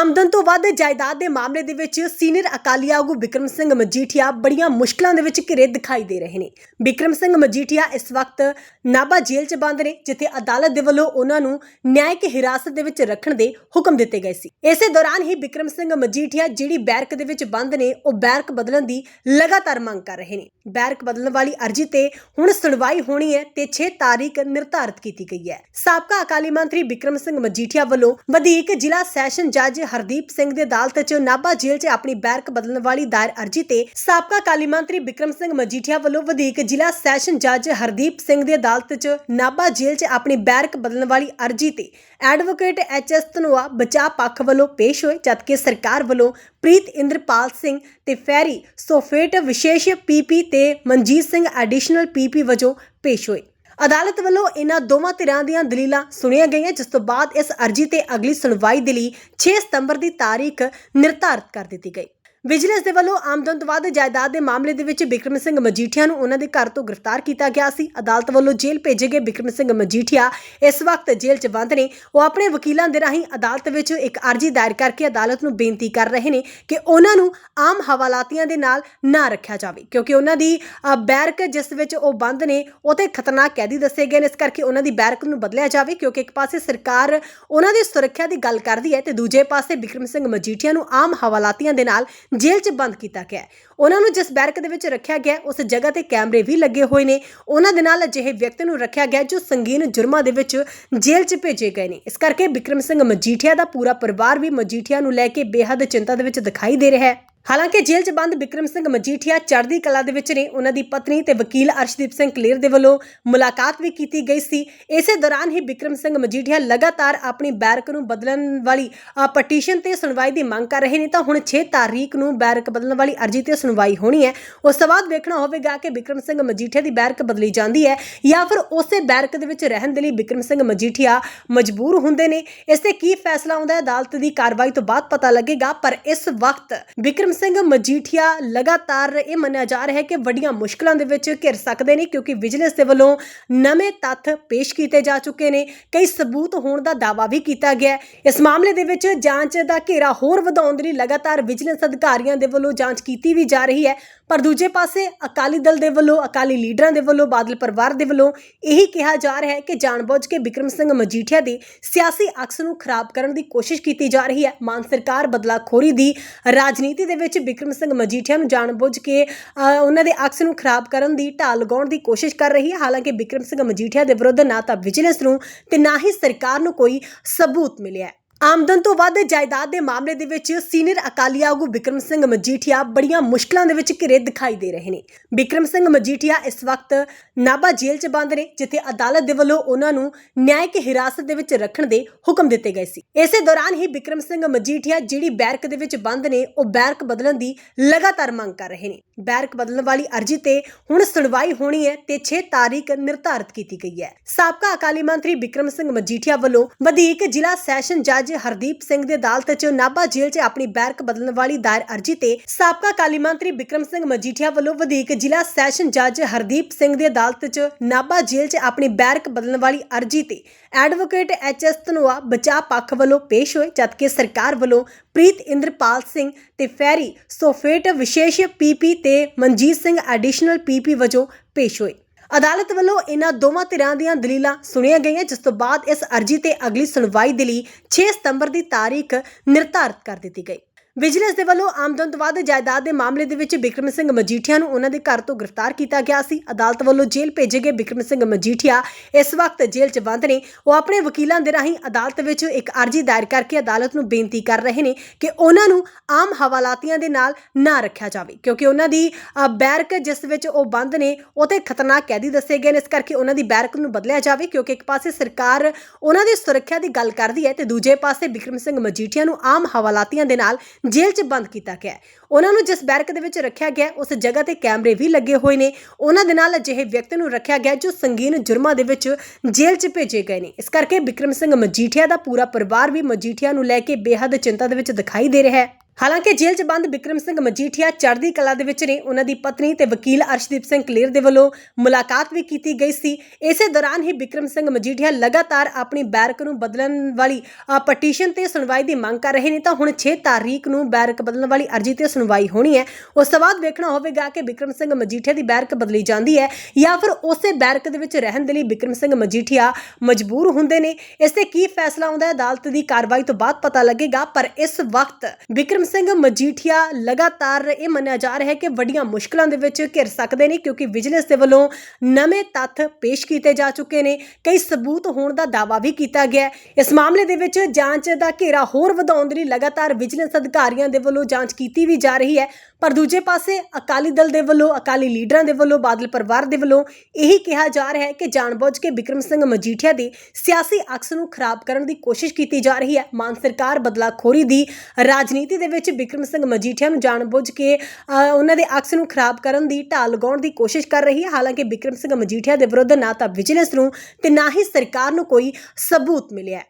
ਆਮਦਨ ਤੋਂ ਵੱਧ ਜਾਇਦਾਦ ਦੇ ਮਾਮਲੇ ਦੇ ਵਿੱਚ ਸੀਨੀਅਰ ਅਕਾਲੀ ਆਗੂ ਬਿਕਰਮ ਸਿੰਘ ਮਜੀਠੀਆ ਬੜੀਆਂ ਮੁਸ਼ਕਲਾਂ ਦੇ ਵਿੱਚ ਘਿਰੇ ਦਿਖਾਈ ਦੇ ਰਹੇ ਨੇ। ਬਿਕਰਮ ਸਿੰਘ ਮਜੀਠੀਆ ਇਸ ਵਕਤ ਨਾਭਾ ਜੇਲ੍ਹ 'ਚ ਬੰਦ ਨੇ, ਜਿੱਥੇ ਅਦਾਲਤ ਦੇ ਵੱਲੋਂ ਉਹਨਾਂ ਨੂੰ ਨਿਆਇਕ ਹਿਰਾਸਤ ਦੇ ਵਿੱਚ ਰੱਖਣ ਦੇ ਹੁਕਮ ਦਿੱਤੇ ਗਏ ਸੀ। ਇਸੇ ਦੌਰਾਨ ਹੀ ਬਿਕਰਮ ਸਿੰਘ ਮਜੀਠੀਆ ਜਿਹੜੀ ਬੈਰਕ ਦੇ ਵਿੱਚ ਬੰਦ ਨੇ, ਉਹ ਬੈਰਕ ਬਦਲਣ ਦੀ ਲਗਾਤਾਰ ਮੰਗ ਕਰ ਰਹੇ ਨੇ। ਬੈਰਕ ਬਦਲਣ ਵਾਲੀ ਅਰਜੀ ਤੇ ਹੁਣ ਸੁਣਵਾਈ ਹੋਣੀ ਹੈ ਤੇ 6 ਤਾਰੀਖ ਨਿਰਧਾਰਿਤ ਕੀਤੀ ਗਈ ਹੈ। ਸਾਬਕਾ ਅਕਾਲੀ ਮੰਤਰੀ ਬਿਕਰਮ ਸਿੰਘ ਮਜੀਠੀਆ ਵੱਲੋਂ ਵਧੀਕ ਜ਼ਿਲ੍ਹਾ ਸੈਸ਼ਨ ਜੱਜ ਹਰਦੀਪ ਸਿੰਘ ਦੇ ਅਦਾਲਤ 'ਚ ਨਾਭਾ ਜੇਲ੍ਹ 'ਚ ਆਪਣੀ ਬੈਰਕ ਬਦਲਣ ਵਾਲੀ ਦਾਇਰ ਅਰਜੀ ਤੇ ਸਾਬਕਾ ਅਕਾਲੀ ਮੰਤਰੀ ਬਿਕਰਮ ਸਿੰਘ ਮਜੀਠੀਆ ਵੱਲੋਂ ਵਧੀਕ ਜ਼ਿਲ੍ਹਾ ਸੈਸ਼ਨ ਜੱਜ ਹਰਦੀਪ ਸਿੰਘ ਦੇ ਅਦਾਲਤ 'ਚ ਨਾਭਾ ਜੇਲ੍ਹ 'ਚ ਆਪਣੀ ਬੈਰਕ ਬਦਲਣ ਵਾਲੀ ਅਰਜੀ ਤੇ ਐਡਵੋਕੇਟ ਐਚ ਐਸ ਧਨੋਆ ਬਚਾਅ ਪੱਖ ਵੱਲੋਂ ਪੇਸ਼ ਹੋਏ ਜਦਕਿ ਸਰਕਾਰ ਵੱਲੋਂ ਪ੍ਰੀਤ ਇੰਦਰਪਾਲ ਸਿੰਘ ਤੇ ਫੈਰੀ ਸੋਫੇਟ ਵਿਸ਼ੇਸ਼ ਪੀਪੀ ਤੇ ਮਨਜੀਤ ਸਿੰਘ ਐਡੀਸ਼ਨਲ ਪੀਪੀ ਵਜੋਂ ਪੇਸ਼ ਹੋਏ। ਅਦਾਲਤ ਵੱਲੋਂ ਇਹਨਾਂ ਦੋਵਾਂ ਧਿਰਾਂ ਦੀਆਂ ਦਲੀਲਾਂ ਸੁਣੀਆਂ ਗਈਆਂ, ਜਿਸ ਤੋਂ ਬਾਅਦ ਇਸ ਅਰਜੀ ਤੇ ਅਗਲੀ ਸੁਣਵਾਈ ਦੇ ਲਈ 6 ਸਤੰਬਰ ਦੀ ਤਾਰੀਖ ਨਿਰਧਾਰਤ ਕਰ ਦਿੱਤੀ ਗਈ। ਵਿਜੀਲੈਂਸ ਦੇ ਵੱਲੋਂ ਆਮਦਨ ਤੋਂ ਵੱਧ ਜਾਇਦਾਦ ਦੇ ਮਾਮਲੇ ਦੇ ਵਿੱਚ ਬਿਕਰਮ ਸਿੰਘ ਮਜੀਠੀਆ ਨੂੰ ਉਹਨਾਂ ਦੇ ਘਰ ਤੋਂ ਗ੍ਰਿਫਤਾਰ ਕੀਤਾ ਗਿਆ ਸੀ। ਅਦਾਲਤ ਵੱਲੋਂ ਜੇਲ੍ਹ ਭੇਜੇ ਗਏ ਬਿਕਰਮ ਸਿੰਘ ਮਜੀਠੀਆ ਇਸ ਵਕਤ ਜੇਲ੍ਹ 'ਚ ਬੰਦ ਨੇ। ਉਹ ਆਪਣੇ ਵਕੀਲਾਂ ਦੇ ਰਾਹੀਂ ਅਦਾਲਤ ਵਿੱਚ ਇੱਕ ਅਰਜੀ ਦਾਇਰ ਕਰਕੇ ਅਦਾਲਤ ਨੂੰ ਬੇਨਤੀ ਕਰ ਰਹੇ ਨੇ ਕਿ ਉਹਨਾਂ ਨੂੰ ਆਮ ਹਵਾਲਾਤੀਆਂ ਦੇ ਨਾਲ ਨਾ ਰੱਖਿਆ ਜਾਵੇ। ਕਿਉਂਕਿ ਉਹਨਾਂ ਦੀ ਬੈਰਕ ਜਿਸ ਵਿੱਚ ਉਹ ਬੰਦ ਨੇ, ਉਹ ਤੇ ਖਤਰਨਾਕ ਕੈਦੀ ਦੱਸੇ ਗਏ ਨੇ। ਇਸ ਕਰਕੇ ਉਹਨਾਂ ਦੀ ਬੈਰਕ ਨੂੰ ਬਦਲਿਆ ਜਾਵੇ ਕਿਉਂਕਿ ਇੱਕ ਪਾਸੇ ਸਰਕਾਰ ਉਹਨਾਂ ਦੀ ਸੁਰੱਖਿਆ ਦੀ ਗੱਲ ਕਰਦੀ ਹੈ ਤੇ ਦੂਜੇ ਪਾਸੇ ਬਿਕਰਮ ਸਿੰਘ ਮਜੀਠੀਆ ਨੂੰ ਆਮ ਹਵਾਲਾਤੀਆਂ ਦੇ ਨਾਲ ਜੇਲ੍ਹ 'ਚ ਬੰਦ ਕੀਤਾ ਗਿਆ ਉਹਨਾਂ ਨੂੰ ਜਿਸ ਬੈਰਕ ਦੇ ਵਿੱਚ ਰੱਖਿਆ ਗਿਆ ਉਸ ਜਗ੍ਹਾ ਤੇ ਕੈਮਰੇ ਵੀ ਲੱਗੇ ਹੋਏ ਨੇ। ਉਹਨਾਂ ਦੇ ਨਾਲ ਅਜਿਹੇ ਵਿਅਕਤੀ ਨੂੰ ਰੱਖਿਆ ਗਿਆ ਜੋ ਸੰਗੀਨ ਜੁਰਮਾਂ ਦੇ ਵਿੱਚ ਜੇਲ੍ਹ 'ਚ ਭੇਜੇ ਗਏ ਨੇ। ਇਸ ਕਰਕੇ ਬਿਕਰਮ ਸਿੰਘ ਮਜੀਠੀਆ ਦਾ ਪੂਰਾ ਪਰਿਵਾਰ ਵੀ ਮਜੀਠੀਆ ਨੂੰ ਲੈ ਕੇ ਬੇਹੱਦ ਚਿੰਤਾ ਦੇ ਵਿੱਚ ਦਿਖਾਈ ਦੇ ਰਿਹਾ ਹੈ। ਹਾਲਾਂਕਿ ਜੇਲ੍ਹ 'ਚ ਬੰਦ ਬਿਕਰਮ ਸਿੰਘ ਮਜੀਠੀਆ ਚੜ੍ਹਦੀ ਕਲਾ ਦੇ ਵਿੱਚ ਨੇ। ਉਹਨਾਂ ਦੀ ਪਤਨੀ ਤੇ ਵਕੀਲ ਅਰਸ਼ਦੀਪ ਸਿੰਘ ਕਲੇਰ ਦੇ ਵੱਲੋਂ ਮੁਲਾਕਾਤ ਵੀ ਕੀਤੀ ਗਈ ਸੀ। ਇਸੇ ਦੌਰਾਨ ਹੀ ਬਿਕਰਮ ਸਿੰਘ ਮਜੀਠੀਆ ਲਗਾਤਾਰ ਆਪਣੀ ਬੈਰਕ ਨੂੰ ਬਦਲਣ ਵਾਲੀ ਪਟੀਸ਼ਨ ਤੇ ਸੁਣਵਾਈ ਦੀ ਮੰਗ ਕਰ ਰਹੇ ਨੇ। ਤਾਂ ਹੁਣ 6 ਤਾਰੀਖ ਨੂੰ ਬੈਰਕ ਬਦਲਣ ਵਾਲੀ ਅਰਜੀ ਤੇ ਸੁਣਵਾਈ ਹੋਣੀ ਹੈ। ਉਸ ਤੋਂ ਬਾਅਦ ਵੇਖਣਾ ਹੋਵੇਗਾ ਕਿ ਬਿਕਰਮ ਸਿੰਘ ਮਜੀਠੀਆ ਦੀ ਬੈਰਕ ਬਦਲੀ ਜਾਂਦੀ ਹੈ ਜਾਂ ਫਿਰ ਉਸੇ ਬੈਰਕ ਦੇ ਵਿੱਚ ਰਹਿਣ ਦੇ ਲਈ ਬਿਕਰਮ ਸਿੰਘ ਮਜੀਠੀਆ ਮਜਬੂਰ ਹੁੰਦੇ ਨੇ। ਇਸ ਤੇ ਕੀ ਫੈਸਲਾ ਆਉਂਦਾ ਹੈ ਅਦਾਲਤ ਦੀ ਕਾਰਵਾਈ ਤੋਂ ਬਾਅਦ ਪਤਾ ਲੱਗੇਗਾ, ਪਰ ਇਸ ਵਕਤ ਬਿਕਰਮ ਸਿੰਘ ਮਜੀਠੀਆ ਲਗਾਤਾਰ ਇਹ ਮੰਨਿਆ ਜਾ ਰਿਹਾ ਹੈ ਕਿ ਵੱਡੀਆਂ ਮੁਸ਼ਕਲਾਂ ਦੇ ਵਿੱਚ ਘਿਰ ਸਕਦੇ ਨੇ ਕਿਉਂਕਿ ਵਿਜੀਲੈਂਸ ਦੇ ਵੱਲੋਂ ਨਵੇਂ ਤੱਥ ਪੇਸ਼ ਕੀਤੇ ਜਾ ਚੁੱਕੇ ਨੇ। ਕਈ ਸਬੂਤ ਹੋਣ ਦਾ ਦਾਅਵਾ ਵੀ ਕੀਤਾ ਗਿਆ ਇਸ ਮਾਮਲੇ ਦੇ ਵਿੱਚ ਜਾਂਚ ਦਾ ਘੇਰਾ ਹੋਰ ਵਧਾਉਣ ਦੇ ਲਈ ਲਗਾਤਾਰ ਵਿਜੀਲੈਂਸ ਅਧਿਕਾਰੀਆਂ ਦੇ ਵੱਲੋਂ ਜਾਂਚ ਕੀਤੀ ਵੀ ਜਾ ਰਹੀ ਹੈ। ਪਰ ਦੂਜੇ ਪਾਸੇ ਅਕਾਲੀ ਦਲ ਦੇ ਵੱਲੋਂ, ਅਕਾਲੀ ਲੀਡਰਾਂ ਦੇ ਵੱਲੋਂ, ਬਾਦਲ ਪਰਿਵਾਰ ਦੇ ਵੱਲੋਂ ਇਹੀ ਕਿਹਾ ਜਾ ਰਿਹਾ ਹੈ ਕਿ ਜਾਣਬੁੱਝ ਕੇ ਬਿਕਰਮ ਸਿੰਘ ਮਜੀਠੀਆ ਦੇ ਸਿਆਸੀ ਅਕਸ ਨੂੰ ਖਰਾਬ ਕਰਨ ਦੀ ਕੋਸ਼ਿਸ਼ ਕੀਤੀ ਜਾ ਰਹੀ ਹੈ। ਮਾਨ ਸਰਕਾਰ ਬਦਲਾਖੋਰੀ ਦੀ ਰਾਜਨੀਤੀ ਦੇ ਵਿੱਚ ਬਿਕਰਮ ਸਿੰਘ ਮਜੀਠੀਆ ਨੂੰ ਜਾਣਬੁੱਝ ਕੇ ਉਹਨਾਂ ਦੇ ਅਕਸ ਨੂੰ ਖਰਾਬ ਕਰਨ ਦੀ ਢਾਲ ਲਗਾਉਣ ਦੀ ਕੋਸ਼ਿਸ਼ ਕਰ ਰਹੀ ਹੈ। ਹਾਲਾਂਕਿ ਬਿਕਰਮ ਸਿੰਘ ਮਜੀਠੀਆ ਦੇ ਵਿਰੁੱਧ ਨਾ ਤਾਂ ਵਿਜੀਲੈਂਸ ਨੂੰ ਤੇ ਨਾ ਹੀ ਸਰਕਾਰ ਨੂੰ ਕੋਈ ਸਬੂਤ ਮਿਲਿਆ ਆਮਦਨ ਤੋਂ ਵੱਧ ਜਾਇਦਾਦ ਦੇ ਮਾਮਲੇ ਦੇ ਵਿੱਚ ਸੀਨੀਅਰ ਅਕਾਲੀ ਆਗੂ ਬਿਕਰਮ ਸਿੰਘ ਮਜੀਠੀਆ ਬੜੀਆਂ ਮੁਸ਼ਕਲਾਂ ਦੇ ਵਿੱਚ ਘਿਰੇ ਦਿਖਾਈ ਦੇ ਰਹੇ ਨੇ। ਬਿਕਰਮ ਸਿੰਘ ਮਜੀਠੀਆ ਇਸ ਵਕਤ ਨਾਭਾ ਜੇਲ੍ਹ 'ਚ ਬੰਦ ਨੇ, ਜਿੱਥੇ ਅਦਾਲਤ ਦੇ ਵੱਲੋਂ ਉਹਨਾਂ ਨੂੰ ਨਿਆਇਕ ਹਿਰਾਸਤ ਦੇ ਵਿੱਚ ਰੱਖਣ ਦੇ ਹੁਕਮ ਦਿੱਤੇ ਗਏ ਸੀ। ਇਸੇ ਦੌਰਾਨ ਹੀ ਬਿਕਰਮ ਸਿੰਘ ਮਜੀਠੀਆ ਜਿਹੜੀ ਬੈਰਕ ਦੇ ਵਿੱਚ ਬੰਦ ਨੇ, ਉਹ ਬੈਰਕ ਬਦਲਣ ਦੀ ਲਗਾਤਾਰ ਮੰਗ ਕਰ ਰਹੇ ਨੇ। ਬੈਰਕ ਬਦਲਣ ਵਾਲੀ ਅਰਜੀ ਤੇ ਹੁਣ ਸੁਣਵਾਈ ਹੋਣੀ ਹੈ ਤੇ 6 ਤਾਰੀਖ ਨਿਰਧਾਰਿਤ ਕੀਤੀ ਗਈ ਹੈ। ਸਾਬਕਾ ਅਕਾਲੀ ਮੰਤਰੀ ਬਿਕਰਮ ਸਿੰਘ ਮਜੀਠੀਆ ਵੱਲੋਂ ਵਧੀਕ ਜ਼ਿਲ੍ਹਾ ਸੈਸ਼ਨ ਜੱਜ ਹਰਦੀਪ ਸਿੰਘ ਦੇ ਅਦਾਲਤ 'ਚ ਨਾਭਾ ਜੇਲ੍ਹ 'ਚ ਆਪਣੀ ਬੈਰਕ ਬਦਲਣ ਵਾਲੀ ਦਾਇਰ ਅਰਜੀ ਤੇ ਸਾਬਕਾ ਅਕਾਲੀ ਮੰਤਰੀ ਬਿਕਰਮ ਸਿੰਘ ਮਜੀਠੀਆ ਵੱਲੋਂ ਵਧੀਕ ਜ਼ਿਲ੍ਹਾ ਸੈਸ਼ਨ ਜੱਜ ਹਰਦੀਪ ਸਿੰਘ ਦੇ ਅਦਾਲਤ 'ਚ ਨਾਭਾ ਜੇਲ੍ਹ 'ਚ ਆਪਣੀ ਬੈਰਕ ਬਦਲਣ ਵਾਲੀ ਅਰਜੀ ਤੇ ਐਡਵੋਕੇਟ ਐਚ ਐਸ ਧਨੋਆ ਬਚਾਅ ਪੱਖ ਵੱਲੋਂ ਪੇਸ਼ ਹੋਏ ਜਦਕਿ ਸਰਕਾਰ ਵੱਲੋਂ ਪ੍ਰੀਤ ਇੰਦਰਪਾਲ ਸਿੰਘ ਤੇ ਫੈਰੀ ਸੋਫੇਟ ਵਿਸ਼ੇਸ਼ ਪੀਪੀ ਤੇ ਮਨਜੀਤ ਸਿੰਘ ਐਡੀਸ਼ਨਲ ਪੀਪੀ ਵਜੋਂ ਪੇਸ਼ ਹੋਏ। ਅਦਾਲਤ ਵੱਲੋਂ ਇਹਨਾਂ ਦੋਵਾਂ ਧਿਰਾਂ ਦੀਆਂ ਦਲੀਲਾਂ ਸੁਣੀਆਂ ਗਈਆਂ, ਜਿਸ ਤੋਂ ਬਾਅਦ ਇਸ ਅਰਜੀ ਤੇ ਅਗਲੀ ਸੁਣਵਾਈ ਦੇ ਲਈ 6 ਸਤੰਬਰ ਦੀ ਤਾਰੀਖ ਨਿਰਧਾਰਤ ਕਰ ਦਿੱਤੀ ਗਈ। ਵਿਜੀਲੈਂਸ ਦੇ ਵੱਲੋਂ ਆਮਦਨ ਤੋਂ ਵੱਧ ਜਾਇਦਾਦ ਦੇ ਮਾਮਲੇ ਦੇ ਵਿੱਚ ਬਿਕਰਮ ਸਿੰਘ ਮਜੀਠੀਆ ਨੂੰ ਉਹਨਾਂ ਦੇ ਘਰ ਤੋਂ ਗ੍ਰਿਫਤਾਰ ਕੀਤਾ ਗਿਆ ਸੀ। ਅਦਾਲਤ ਵੱਲੋਂ ਜੇਲ੍ਹ ਭੇਜੇ ਗਏ ਬਿਕਰਮ ਸਿੰਘ ਮਜੀਠੀਆ ਇਸ ਵਕਤ ਜੇਲ੍ਹ 'ਚ ਬੰਦ ਨੇ। ਉਹ ਆਪਣੇ ਵਕੀਲਾਂ ਦੇ ਰਾਹੀਂ ਅਦਾਲਤ ਵਿੱਚ ਇੱਕ ਅਰਜੀ ਦਾਇਰ ਕਰਕੇ ਅਦਾਲਤ ਨੂੰ ਬੇਨਤੀ ਕਰ ਰਹੇ ਨੇ ਕਿ ਉਹਨਾਂ ਨੂੰ ਆਮ ਹਵਾਲਾਤੀਆਂ ਦੇ ਨਾਲ ਨਾ ਰੱਖਿਆ ਜਾਵੇ। ਕਿਉਂਕਿ ਉਹਨਾਂ ਦੀ ਬੈਰਕ ਜਿਸ ਵਿੱਚ ਉਹ ਬੰਦ ਨੇ, ਉਹ ਤੇ ਖਤਰਨਾਕ ਕੈਦੀ ਦੱਸੇ ਗਏ ਨੇ। ਇਸ ਕਰਕੇ ਉਹਨਾਂ ਦੀ ਬੈਰਕ ਨੂੰ ਬਦਲਿਆ ਜਾਵੇ ਕਿਉਂਕਿ ਇੱਕ ਪਾਸੇ ਸਰਕਾਰ ਉਹਨਾਂ ਦੀ ਸੁਰੱਖਿਆ ਦੀ ਗੱਲ ਕਰਦੀ ਹੈ ਤੇ ਦੂਜੇ ਪਾਸੇ ਬਿਕਰਮ ਸਿੰਘ ਮਜੀਠੀਆ ਨੂੰ ਆਮ ਹਵਾਲਾਤੀਆਂ ਦੇ ਨਾਲ ਜੇਲ੍ਹ 'ਚ ਬੰਦ ਕੀਤਾ ਗਿਆ ਉਹਨਾਂ ਨੂੰ ਜਿਸ ਬੈਰਕ ਦੇ ਵਿੱਚ ਰੱਖਿਆ ਗਿਆ ਉਸ ਜਗ੍ਹਾ ਤੇ ਕੈਮਰੇ ਵੀ ਲੱਗੇ ਹੋਏ ਨੇ। ਉਹਨਾਂ ਦੇ ਨਾਲ ਅਜਿਹੇ ਵਿਅਕਤੀ ਨੂੰ ਰੱਖਿਆ ਗਿਆ ਜੋ ਸੰਗੀਨ ਜੁਰਮਾਂ ਦੇ ਵਿੱਚ ਜੇਲ੍ਹ 'ਚ ਭੇਜੇ ਗਏ ਨੇ। ਇਸ ਕਰਕੇ ਬਿਕਰਮ ਸਿੰਘ ਮਜੀਠੀਆ ਦਾ ਪੂਰਾ ਪਰਿਵਾਰ ਵੀ ਮਜੀਠੀਆ ਨੂੰ ਲੈ ਕੇ ਬੇਹੱਦ ਚਿੰਤਾ ਦੇ ਵਿੱਚ ਦਿਖਾਈ ਦੇ ਰਿਹਾ ਹੈ। ਹਾਲਾਂਕਿ ਜੇਲ੍ਹ 'ਚ ਬੰਦ ਬਿਕਰਮ ਸਿੰਘ ਮਜੀਠੀਆ ਚੜ੍ਹਦੀ ਕਲਾ ਦੇ ਵਿੱਚ ਨੇ। ਉਹਨਾਂ ਦੀ ਪਤਨੀ ਤੇ ਵਕੀਲ ਅਰਸ਼ਦੀਪ ਸਿੰਘ ਕਲੇਰ ਦੇ ਵੱਲੋਂ ਮੁਲਾਕਾਤ ਵੀ ਕੀਤੀ ਗਈ ਸੀ। ਇਸੇ ਦੌਰਾਨ ਹੀ ਬਿਕਰਮ ਸਿੰਘ ਮਜੀਠੀਆ ਲਗਾਤਾਰ ਆਪਣੀ ਬੈਰਕ ਨੂੰ ਬਦਲਣ ਵਾਲੀ ਅ, ਪਟੀਸ਼ਨ ਤੇ ਸੁਣਵਾਈ ਦੀ ਮੰਗ ਕਰ ਰਹੇ ਨੇ। ਤਾਂ ਹੁਣ 6 ਤਾਰੀਖ ਨੂੰ ਬੈਰਕ ਬਦਲਣ ਵਾਲੀ ਅਰਜੀ ਤੇ ਸੁਣਵਾਈ ਹੋਣੀ ਹੈ। ਉਸ ਤੋਂ ਬਾਅਦ ਵੇਖਣਾ ਹੋਵੇਗਾ ਕਿ ਬਿਕਰਮ ਸਿੰਘ ਮਜੀਠੀਆ ਦੀ ਬੈਰਕ ਬਦਲੀ ਜਾਂਦੀ ਹੈ ਜਾਂ ਫਿਰ ਉਸੇ ਬੈਰਕ ਦੇ ਵਿੱਚ ਰਹਿਣ ਦੇ ਲਈ ਬਿਕਰਮ ਸਿੰਘ ਮਜੀਠੀਆ ਮਜਬੂਰ ਹੁੰਦੇ ਨੇ। ਇਸ ਤੇ ਕੀ ਫੈਸਲਾ ਆਉਂਦਾ ਹੈ ਅਦਾਲਤ ਦੀ ਕਾਰਵਾਈ ਤੋਂ ਬਾਅਦ ਪਤਾ ਲੱਗੇਗਾ। ਪਰ ਇਸ ਵਕਤ ਬਿਕਰਮ ਸਿੰਘ ਮਜੀਠੀਆ ਲਗਾਤਾਰ ਇਹ ਮੰਨਿਆ ਜਾ ਰਿਹਾ ਹੈ ਕਿ ਵੱਡੀਆਂ ਮੁਸ਼ਕਲਾਂ ਦੇ ਵਿੱਚ ਘਿਰ ਸਕਦੇ ਨੇ ਕਿਉਂਕਿ ਵਿਜੀਲੈਂਸ ਦੇ ਵੱਲੋਂ ਨਵੇਂ ਤੱਥ ਪੇਸ਼ ਕੀਤੇ ਜਾ ਚੁੱਕੇ ਨੇ। ਕਈ ਸਬੂਤ ਹੋਣ ਦਾ ਦਾਅਵਾ ਵੀ ਕੀਤਾ ਗਿਆ ਇਸ ਮਾਮਲੇ ਦੇ ਵਿੱਚ ਜਾਂਚ ਦਾ ਘੇਰਾ ਹੋਰ ਵਧਾਉਣ ਦੇ ਲਈ ਲਗਾਤਾਰ ਵਿਜੀਲੈਂਸ ਅਧਿਕਾਰੀਆਂ ਦੇ ਵੱਲੋਂ ਜਾਂਚ ਕੀਤੀ ਵੀ ਜਾ ਰਹੀ ਹੈ। ਪਰ ਦੂਜੇ ਪਾਸੇ ਅਕਾਲੀ ਦਲ ਦੇ ਵੱਲੋਂ, ਅਕਾਲੀ ਲੀਡਰਾਂ ਦੇ ਵੱਲੋਂ, ਬਾਦਲ ਪਰਿਵਾਰ ਦੇ ਵੱਲੋਂ ਇਹੀ ਕਿਹਾ ਜਾ ਰਿਹਾ ਹੈ ਕਿ ਜਾਣਬੁੱਝ ਕੇ ਬਿਕਰਮ ਸਿੰਘ ਮਜੀਠੀਆ ਦੇ ਸਿਆਸੀ ਅਕਸ ਨੂੰ ਖਰਾਬ ਕਰਨ ਦੀ ਕੋਸ਼ਿਸ਼ ਕੀਤੀ ਜਾ ਰਹੀ ਹੈ। ਮਾਨ ਸਰਕਾਰ ਬਦਲਾਖੋਰੀ ਦੀ ਰਾਜਨੀਤੀ ਦੇ ਵਿੱਚ ਬਿਕਰਮ ਸਿੰਘ ਮਜੀਠੀਆ ਨੂੰ ਜਾਣਬੁੱਝ ਕੇ ਅ, ਉਹਨਾਂ ਦੇ ਅਕਸ ਨੂੰ ਖਰਾਬ ਕਰਨ ਦੀ ਢਾਲ ਲਗਾਉਣ ਦੀ ਕੋਸ਼ਿਸ਼ ਕਰ ਰਹੀ ਹੈ। ਹਾਲਾਂਕਿ ਬਿਕਰਮ ਸਿੰਘ ਮਜੀਠੀਆ ਦੇ ਵਿਰੁੱਧ ਨਾ ਤਾਂ ਵਿਜੀਲੈਂਸ ਨੂੰ ਤੇ ਨਾ ਹੀ ਸਰਕਾਰ ਨੂੰ ਕੋਈ ਸਬੂਤ ਮਿਲਿਆ